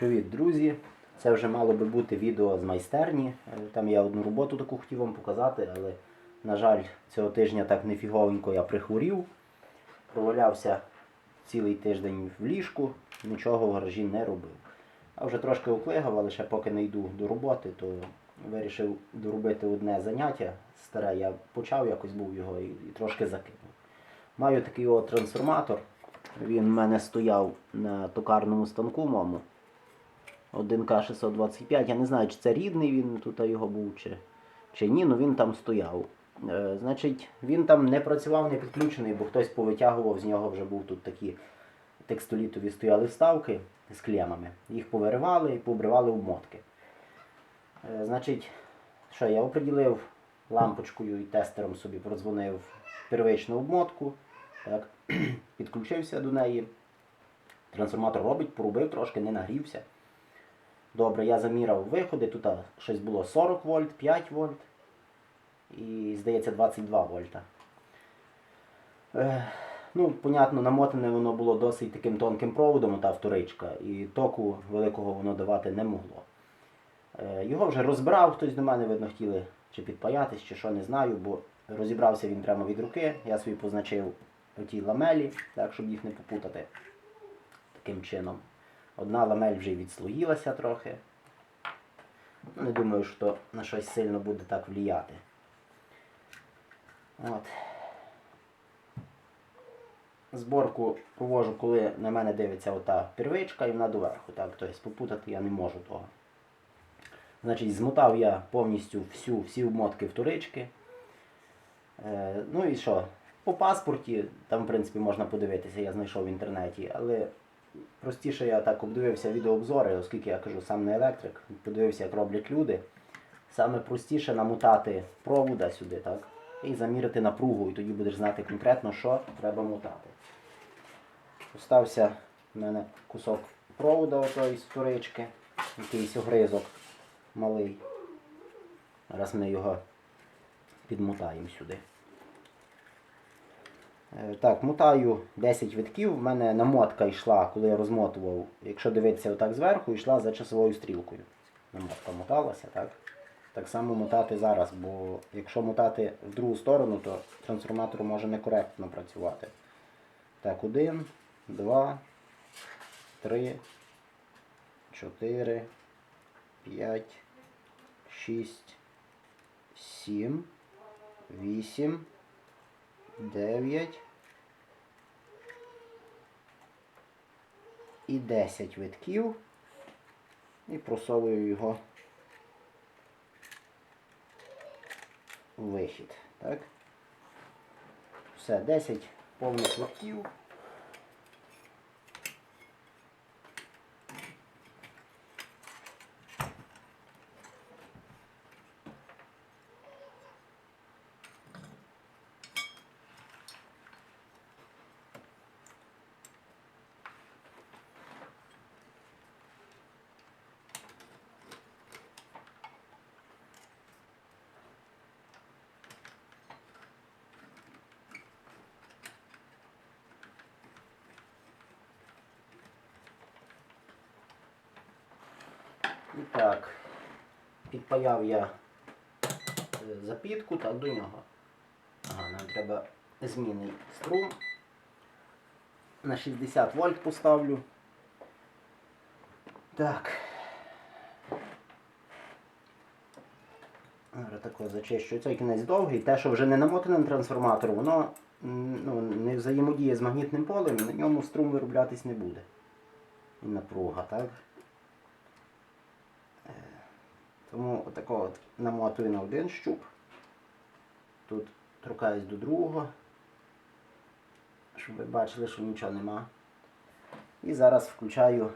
Привіт, друзі! Це вже мало би бути відео з майстерні. Е, Там я одну роботу таку хотів вам показати, але, на жаль, цього тижня так нефіговенько я прихворів. Провалявся цілий тиждень в ліжку, нічого в гаражі не робив. А вже трошки оклигав, але ще поки не йду до роботи, то вирішив доробити одне заняття старе. Я почав якось був його і, і трошки закинув. Маю такий от трансформатор. Він в мене стояв на токарному станку моєму. 1К625. Я не знаю, чи це рідний він тут його був, чи, чи ні, але він там стояв. Е, значить, він там не працював, не підключений, бо хтось повитягував, з нього вже був тут такі текстолітові стояли вставки з клемами. Їх повиривали і побривали обмотки. Е, значить, що я оприділив лампочкою і тестером собі продзвонив первичну обмотку. Так, підключився до неї. Трансформатор робить, порубив трошки, не нагрівся. Добре, я заміряв виходи, тут щось було 40 вольт, 5 вольт і, здається, 22 вольта. Ну, понятно, намотане воно було досить таким тонким проводом, та вторичка, і току великого воно давати не могло. Е, його вже розбирав, хтось до мене, видно, хотіли чи підпаятись, чи що, не знаю, бо розібрався він прямо від руки. Я собі позначив оті ламелі, так, щоб їх не попутати таким чином. Одна ламель вже й відслоїлася трохи. Не думаю, що на щось сильно буде так вліяти. От. Зборку провожу, коли на мене дивиться ота первичка і вона доверху. Так? Тобто попутати я не можу того. Значить, змотав я повністю всю, всі обмотки вторички. Е, ну і що? По паспорті, там, в принципі, можна подивитися, я знайшов в інтернеті, але простіше я так обдивився відеообзори, оскільки я кажу, сам не електрик, подивився, як роблять люди. Саме простіше намотати провода сюди, так? І заміряти напругу, і тоді будеш знати конкретно, що треба мотати. Остався в мене кусок провода отої з вторички, якийсь огризок малий. Зараз ми його підмотаємо сюди. Е, Так, мотаю 10 витків. У мене намотка йшла, коли я розмотував, якщо дивитися отак зверху, йшла за часовою стрілкою. Намотка моталася, так? Так само мотати зараз, бо якщо мотати в другу сторону, то трансформатор може некоректно працювати. Так, один, два, три, чотири, п'ять, шість, сім, вісім. 9 і 10 витків і просовую його вихід. Так? Все, 10 повних витків. Так, підпаяв я е, запітку так до нього. Ага, нам треба змінний струм. На 60 вольт поставлю. Так. Тако зачищую. Цей кінець довгий. Те, що вже не намотане на трансформатор, воно ну, не взаємодіє з магнітним полем на ньому струм вироблятись не буде. І напруга, так? Тому отако от намотую на один щуп. Тут торкаюсь до другого, щоб ви бачили, що нічого нема. І зараз включаю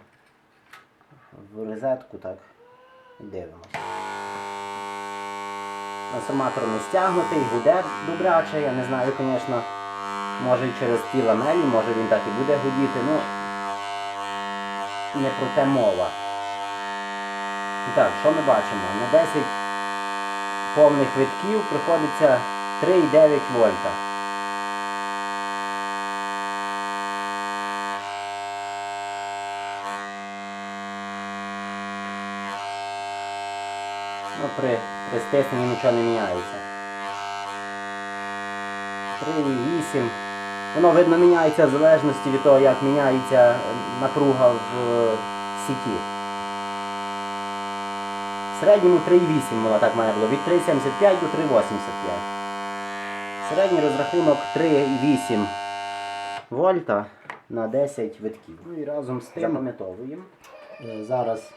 в розетку так і дивимося. Трансформатор не стягнутий, гуде добряче, я не знаю, звісно, може і через ті ламелі, може він так і буде гудіти, ну не про те мова. І так, що ми бачимо? На 10 повних витків приходиться 3,9 вольта. Ну, при, при стисненні нічого не міняється. 3,8. Воно, видно, міняється в залежності від того, як міняється напруга в е, сіті. Середньому 3,8 воно так має було. Від 3,75 до 3,85. Середній розрахунок 3,8 вольта на 10 витків. Ну і разом з тим запам'ятовуємо. Е, Зараз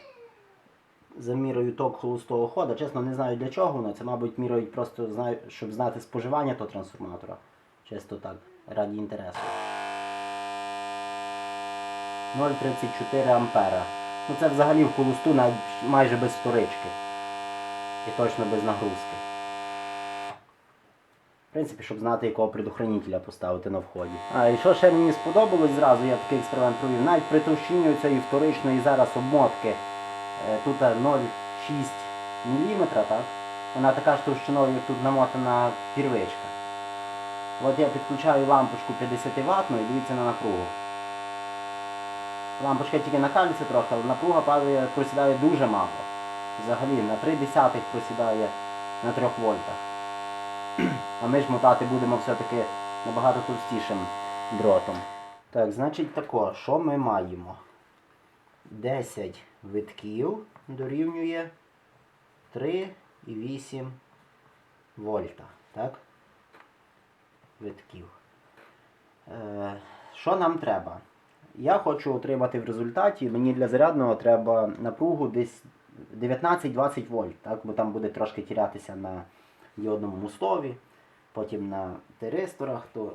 замірюю ток холостого хода. Чесно, не знаю для чого воно. Це, мабуть, міряють просто, щоб знати споживання того трансформатора. Чисто так, раді інтересу. 0,34 ампера. Ну це взагалі в холосту майже без вторички. І точно без нагрузки. В принципі, щоб знати, якого предохранителя поставити на вході. А і що ще мені сподобалось зразу, я такий експеримент провів. Навіть при товщині цієї вторичної зараз обмотки, е, тут 0,6 мм, так? Вона така ж товщиною, як тут намотана первичка. От я підключаю лампочку 50 Вт і дивіться на напругу. Лампочка тільки накалюється трохи, але напруга падає, просідає дуже мало. Взагалі на 3 десятих просідає на 3 вольтах. А ми ж мотати будемо все-таки набагато товстішим дротом. Так, значить тако, що ми маємо? 10 витків дорівнює 3,8 вольта. Так? Витків. Е, що нам треба? Я хочу отримати в результаті, мені для зарядного треба напругу десь 19-20 вольт, так? бо там буде трошки тірятися на діодному мостові, потім на теристорах, то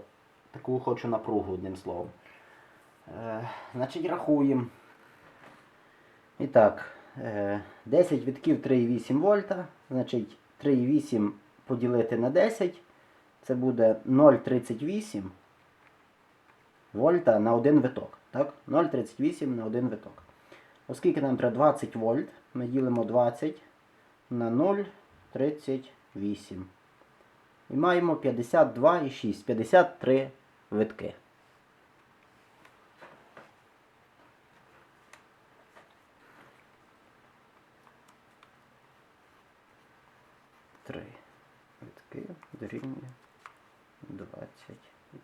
таку хочу напругу, одним словом. Е, значить, рахуємо. І так, е, 10 вітків 3,8 вольта, значить 3,8 поділити на 10, це буде 0,38 вольта на один виток. Так? 0,38 на один виток. Оскільки нам треба 20 вольт, ми ділимо 20 на 0,38. І маємо 52,6, 53 витки. Три витки дорівнює 20. І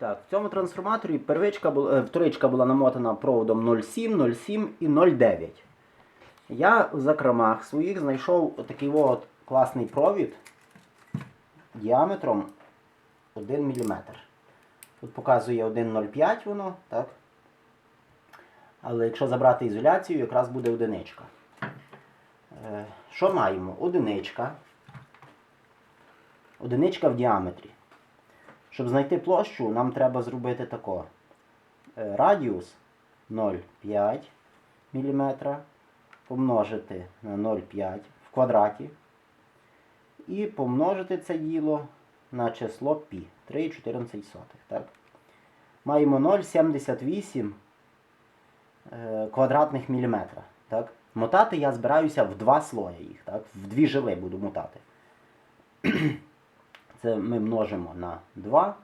Так, в цьому трансформаторі первичка була, е, вторичка була намотана проводом 0,7, 0,7 і 0,9. Я в закромах своїх знайшов такий от класний провід діаметром 1 мм. Тут показує 1,05 воно, так? Але якщо забрати ізоляцію, якраз буде одиничка. Е, Що маємо? Одиничка. Одиничка в діаметрі. Щоб знайти площу, нам треба зробити тако. Е, Радіус 0,5 мм помножити на 0,5 в квадраті. І помножити це діло на число π 3,14. Так? Маємо 0,78 е, квадратних міліметра. Так? Мотати я збираюся в два слої їх. Так? В дві жили буду мотати. Це ми множимо на 2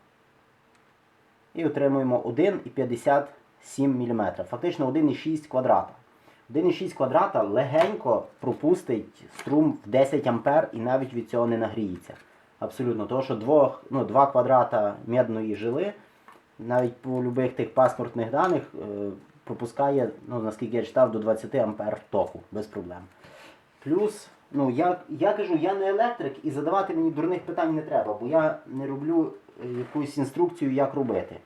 і отримуємо 1,57 мм. Фактично 1,6 квадрата. 1,6 квадрата легенько пропустить струм в 10 А і навіть від цього не нагріється. Абсолютно, тому що 2, ну, 2 квадрата медної жили навіть по любих тих паспортних даних е, пропускає, ну, наскільки я читав, до 20 А току без проблем. Плюс, ну я, я кажу, я не електрик і задавати мені дурних питань не треба, бо я не роблю е, якусь інструкцію, як робити.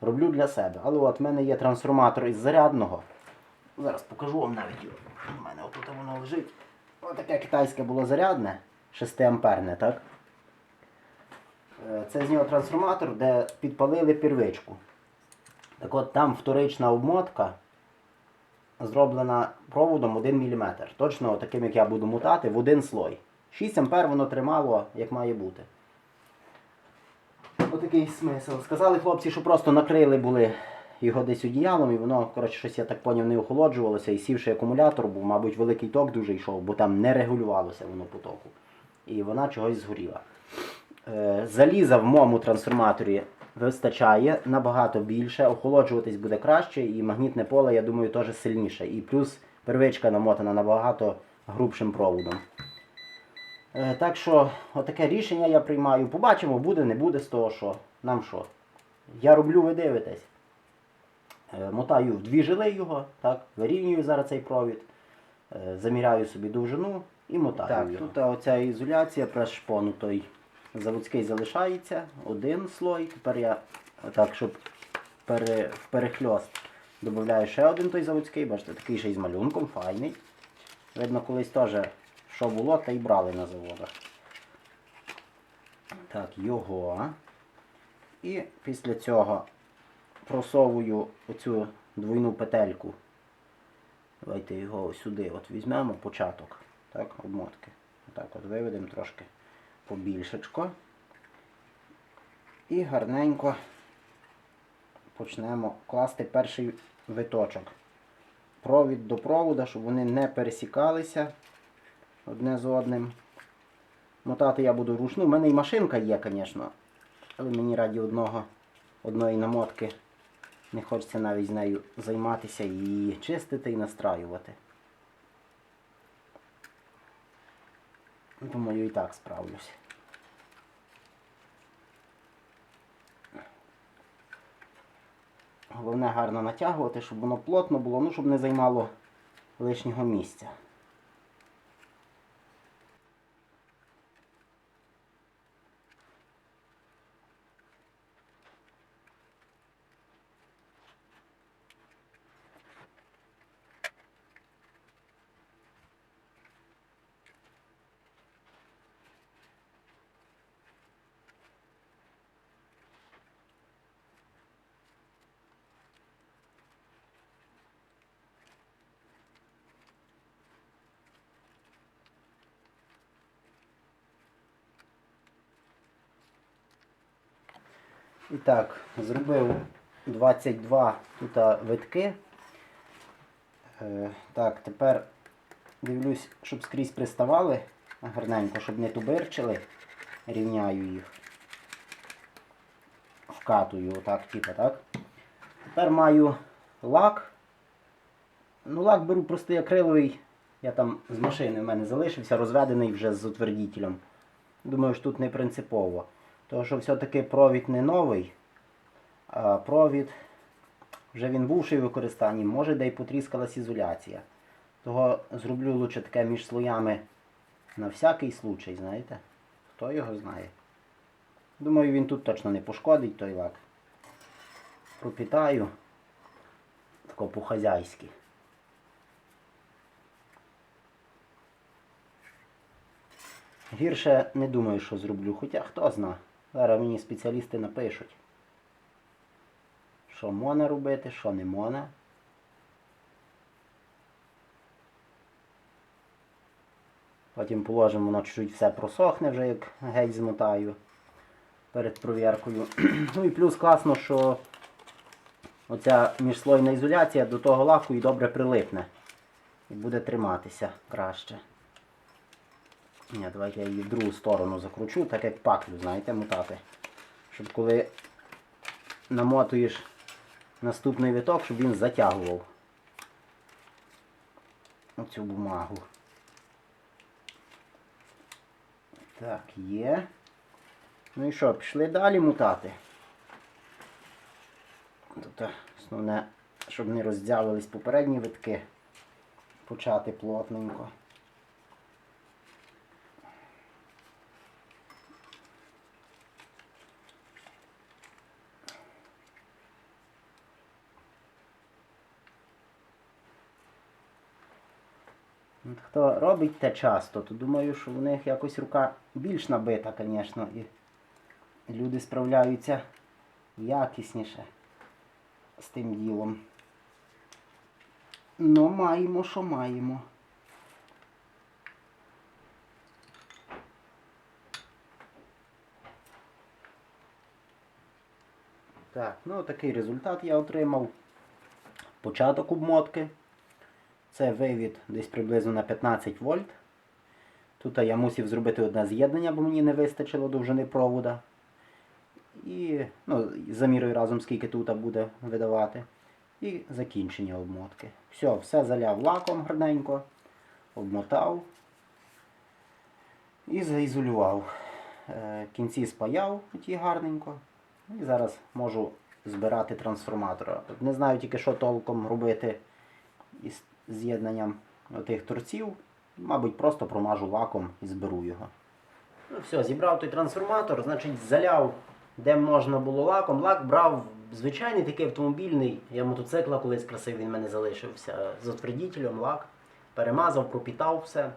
Роблю для себе. Але от в мене є трансформатор із зарядного. Зараз покажу вам навіть. його. У мене отут воно лежить. Ось таке китайське було зарядне, 6 амперне, так? Е, Це з нього трансформатор, де підпалили первичку. Так от там вторична обмотка зроблена проводом 1 мм. Точно таким, як я буду мутати, в один слой. 6 ампер воно тримало, як має бути. Отакий смисл. Сказали хлопці, що просто накрили були його десь одіялом, і воно, коротше, щось я так поняв, не охолоджувалося, і сівши акумулятор, був, мабуть, великий ток дуже йшов, бо там не регулювалося воно потоку. І вона чогось згоріла. Е, заліза в моєму трансформаторі вистачає набагато більше, охолоджуватись буде краще, і магнітне поле, я думаю, теж сильніше. І плюс первичка намотана набагато грубшим проводом. Е, Так що, отаке рішення я приймаю. Побачимо, буде, не буде з того, що. Нам що. Я роблю, ви дивитесь. Е, Мотаю в дві жили його, так, вирівнюю зараз цей провід, е, заміряю собі довжину і мотаю. Так, його. тут оця ізоляція прес-шпону, той заводський залишається, один слой. Тепер я отак, щоб пере, в перехльост додаю ще один той заводський, бачите, такий ще й з малюнком, файний. Видно, колись теж що було, та й брали на заводах. Так, його. І після цього просовую оцю двойну петельку. Давайте його сюди от візьмемо, початок так, обмотки. Так от виведемо трошки побільшечко. І гарненько почнемо класти перший виточок. Провід до провода, щоб вони не пересікалися одне з одним. Мотати я буду вручну. У мене і машинка є, звісно. Але мені раді одного, одної намотки не хочеться навіть з нею займатися її чистити і настраювати. Думаю, і так справлюсь. Головне гарно натягувати, щоб воно плотно було, ну щоб не займало лишнього місця. І так, зробив 22 тут витки. Е, так, тепер дивлюсь, щоб скрізь приставали гарненько, щоб не тубирчили. Рівняю їх. Вкатую отак, типу, так. Тепер маю лак. Ну, лак беру простий акриловий. Я там з машини в мене залишився, розведений вже з утвердітелем. Думаю, що тут не принципово. Тому що все-таки провід не новий, а провід вже він бувший в використанні, може де й потріскалась ізоляція. Того зроблю лучше таке між слоями на всякий случай, знаєте? Хто його знає. Думаю, він тут точно не пошкодить той лак. Пропітаю. Тако по-хазяйськи. Гірше не думаю, що зроблю, хоча хто зна. Зараз мені спеціалісти напишуть, що можна робити, що не можна. Потім положимо, воно чуть-чуть все просохне вже, як геть змотаю перед провіркою. ну і плюс класно, що оця міжслойна ізоляція до того лаку і добре прилипне. І буде триматися краще. Ні, давайте я її в другу сторону закручу, так як паклю, знаєте, мотати. Щоб коли намотуєш наступний виток, щоб він затягував оцю бумагу. Так, є. Ну і що, пішли далі мутати. Тут основне, щоб не роздявились попередні витки, почати плотненько. От Хто робить те часто, то думаю, що в них якось рука більш набита, звісно, і люди справляються якісніше з тим ділом. Ну, маємо, що маємо. Так, ну такий результат я отримав. Початок обмотки. Це вивід десь приблизно на 15 вольт. Тут я мусив зробити одне з'єднання, бо мені не вистачило довжини провода. І ну, замірюю разом, скільки тут буде видавати. І закінчення обмотки. Все, все заляв лаком гарненько, обмотав. і заізолював. Е, Кінці спаяв ті гарненько. І зараз можу збирати трансформатора. Не знаю тільки, що толком робити з'єднанням тих торців. Мабуть, просто промажу лаком і зберу його. Ну все, зібрав той трансформатор, значить заляв, де можна було лаком. Лак брав звичайний такий автомобільний. Я мотоцикла колись красив, він в мене залишився з отвердітелем лак. Перемазав, пропітав все.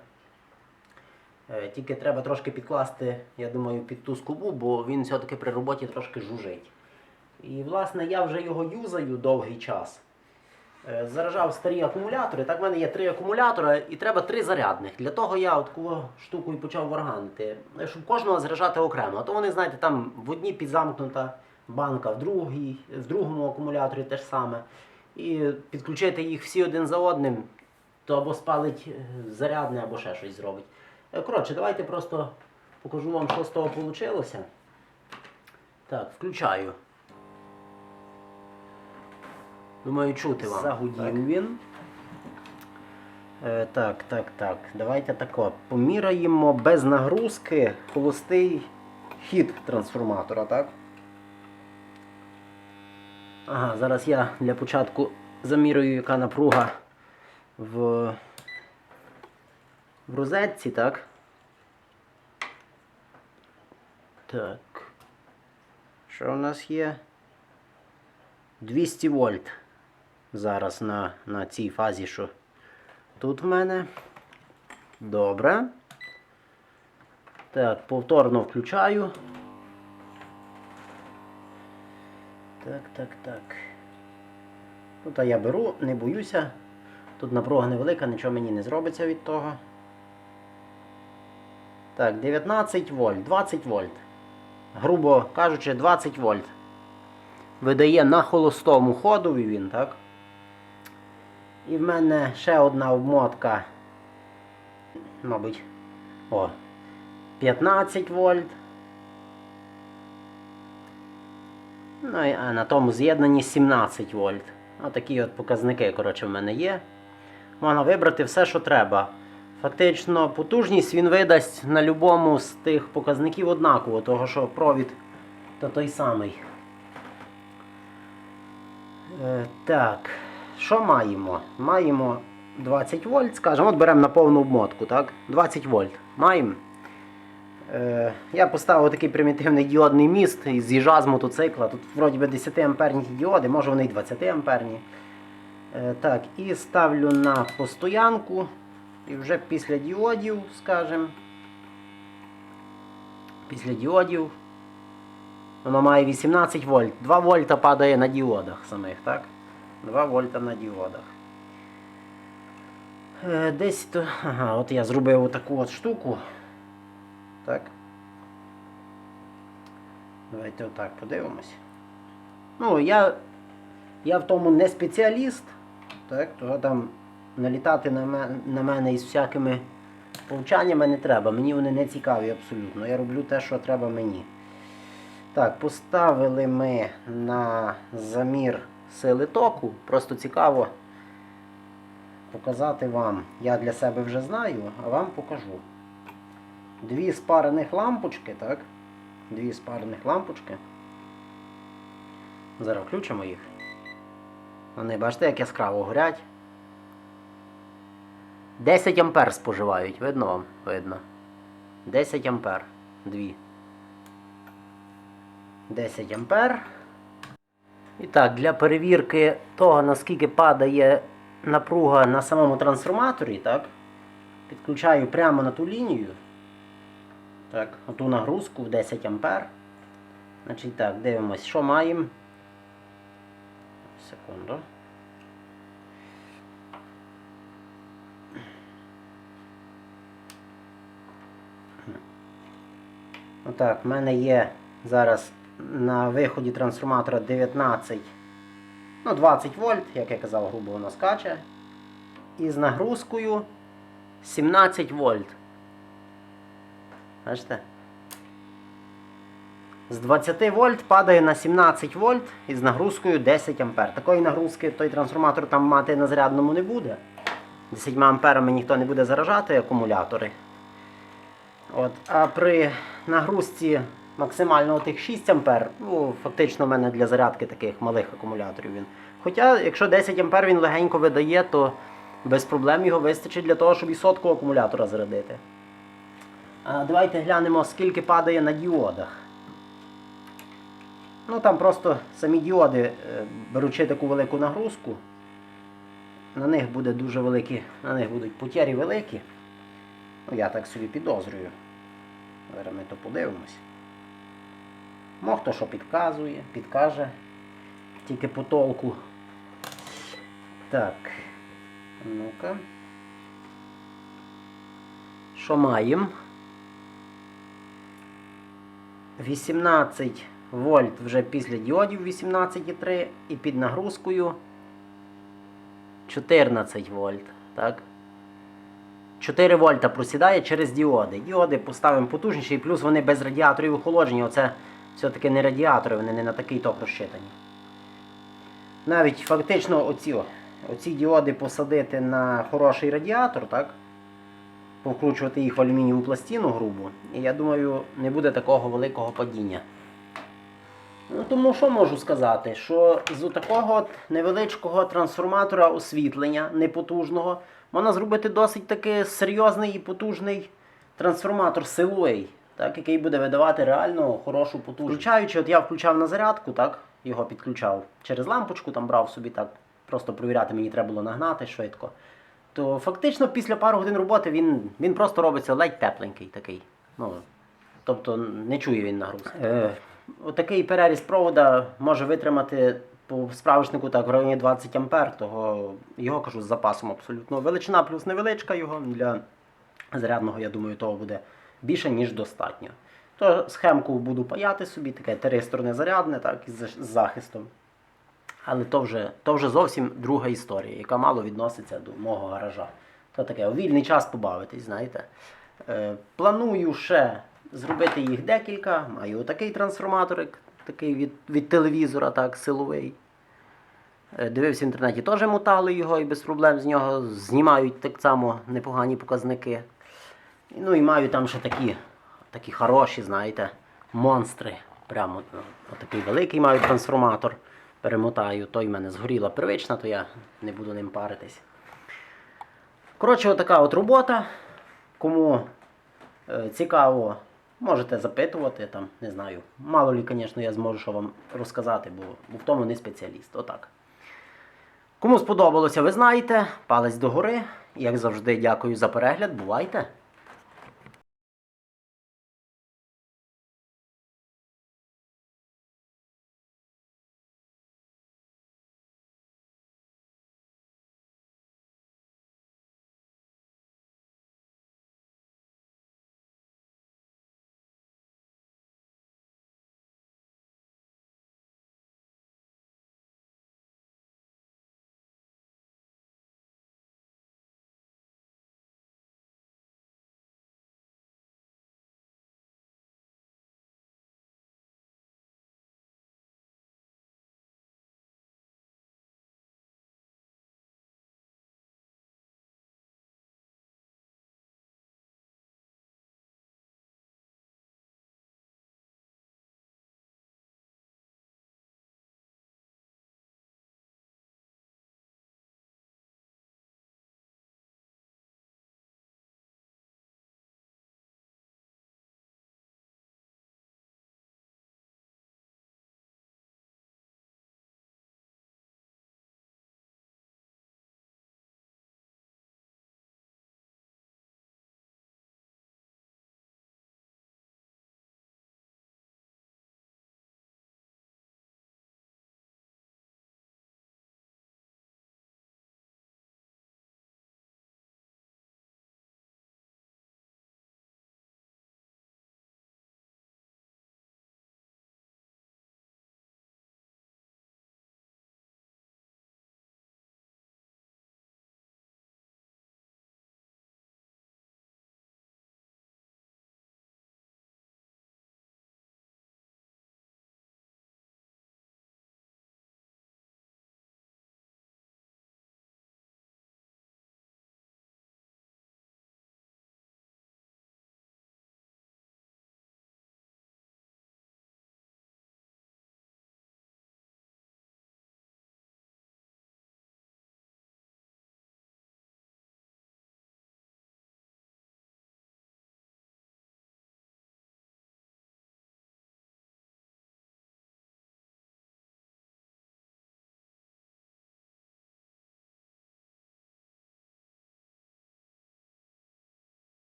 Е, Тільки треба трошки підкласти, я думаю, під ту скобу, бо він все-таки при роботі трошки жужить. І, власне, я вже його юзаю довгий час. Е, Заражав старі акумулятори. Так в мене є три акумулятори і треба три зарядних. Для того я таку штуку і почав варганити, е, щоб кожного заряджати окремо. А то вони, знаєте, там в одній підзамкнута банка, в другій, в другому акумуляторі те ж саме. І підключити їх всі один за одним, то або спалить е, зарядне, або ще щось зробить. Коротше, давайте просто покажу вам, що з того вийшло. Так, включаю. Думаю, чути вам. Загудів він. Е, так, так, так. Давайте тако. Поміряємо без нагрузки холостий хід трансформатора, так? Ага, зараз я для початку замірюю, яка напруга в, в розетці, так? Так. Що у нас є? 200 вольт зараз на, на цій фазі, що тут в мене. Добре. Так, повторно включаю. Так, так, так. Тут я беру, не боюся. Тут напруга невелика, нічого мені не зробиться від того. Так, 19 вольт, 20 вольт. Грубо кажучи, 20 вольт. Видає на холостому ходові він, так? І в мене ще одна обмотка. Мабуть. О. 15 вольт. Ну і а на тому з'єднанні 17 вольт. Отакі от показники, коротше, в мене є. Можна вибрати все, що треба. Фактично, потужність він видасть на будь-якому з тих показників однаково, того що провід то той самий. Е, так, що маємо? Маємо 20 вольт, скажімо, от беремо на повну обмотку, так? 20 вольт. Маємо. Е, я поставив такий примітивний діодний міст і з'їжджав з мотоцикла. Тут вроді би 10 амперні діоди, може вони і 20 амперні. Е, так, і ставлю на постоянку. І вже після діодів, скажімо, після діодів воно має 18 вольт. 2 вольта падає на діодах самих, так? 2 вольта на діодах. Е, Десь то. Ага, от я зробив отаку от штуку. Так. Давайте отак подивимось. Ну, я, я в тому не спеціаліст, так, то там налітати на мене, на мене із всякими повчаннями не треба. Мені вони не цікаві абсолютно. Я роблю те, що треба мені. Так, поставили ми на замір сили току. Просто цікаво показати вам. Я для себе вже знаю, а вам покажу. Дві спарених лампочки, так? Дві спарених лампочки. Зараз включимо їх. Вони, бачите, як яскраво горять. 10 ампер споживають, видно вам? Видно. 10 ампер. Дві. 10 ампер. І так, для перевірки того, наскільки падає напруга на самому трансформаторі, так? Підключаю прямо на ту лінію. Так, оту нагрузку в 10 ампер. Значить так, дивимось, що маємо. Секунду. Отак, в мене є зараз на виході трансформатора 19, ну 20 вольт, як я казав, грубо воно скаче. І з нагрузкою 17 вольт. Бачите? З 20 вольт падає на 17 вольт і з нагрузкою 10 ампер. Такої нагрузки той трансформатор там мати на зарядному не буде. 10 амперами ніхто не буде заражати акумулятори. От, а при нагрузці максимально тих 6 ампер, ну, фактично в мене для зарядки таких малих акумуляторів він. Хоча, якщо 10 ампер він легенько видає, то без проблем його вистачить для того, щоб і сотку акумулятора зарядити. А давайте глянемо, скільки падає на діодах. Ну там просто самі діоди, е, беручи таку велику нагрузку, на них буде дуже великі, на них будуть потері великі. Ну, я так собі підозрюю. Зараз ми то подивимось. Мо хто що підказує, підкаже. Тільки по толку. Так. Ну-ка. Що маємо? 18 вольт вже після діодів 18,3 і під нагрузкою 14 вольт. Так? 4 вольта просідає через діоди. Діоди поставимо потужніші, і плюс вони без радіаторів охолодження. Оце все-таки не радіатори, вони не на такий ток розчитані. Навіть фактично оці, оці діоди посадити на хороший радіатор, так? Повкручувати їх в алюмінієву пластину грубу. І я думаю, не буде такого великого падіння. Ну, тому що можу сказати, що з такого невеличкого трансформатора освітлення непотужного можна зробити досить таки серйозний і потужний трансформатор силовий, так, який буде видавати реально хорошу потужність. Включаючи, от я включав на зарядку, так, його підключав через лампочку, там брав собі так, просто провіряти мені треба було нагнати швидко. То фактично після пару годин роботи він, він просто робиться ледь тепленький такий. Ну, Тобто не чує він нагрузки. Е, отакий переріз провода може витримати по справочнику так в районі 20 ампер, того його кажу з запасом абсолютно. Величина плюс невеличка його для зарядного, я думаю, того буде більше, ніж достатньо. То схемку буду паяти собі, таке тристоронне зарядне, так, з захистом. Але то вже, то вже зовсім друга історія, яка мало відноситься до мого гаража. То таке, у вільний час побавитись, знаєте. Е, планую ще зробити їх декілька. Маю отакий трансформаторик, такий від, від телевізора, так, силовий. Е, Дивився в інтернеті, теж мотали його і без проблем з нього знімають так само непогані показники. Ну і маю там ще такі, такі хороші, знаєте, монстри. Прямо ну, отакий великий маю трансформатор. Перемотаю, той в мене згоріла первична, то я не буду ним паритись. Коротше, отака от робота. Кому е, цікаво, можете запитувати, там, не знаю. Мало лі, звісно, я зможу що вам розказати, бо, бо в тому не спеціаліст. Отак. Кому сподобалося, ви знаєте. Палець догори. Як завжди, дякую за перегляд. Бувайте!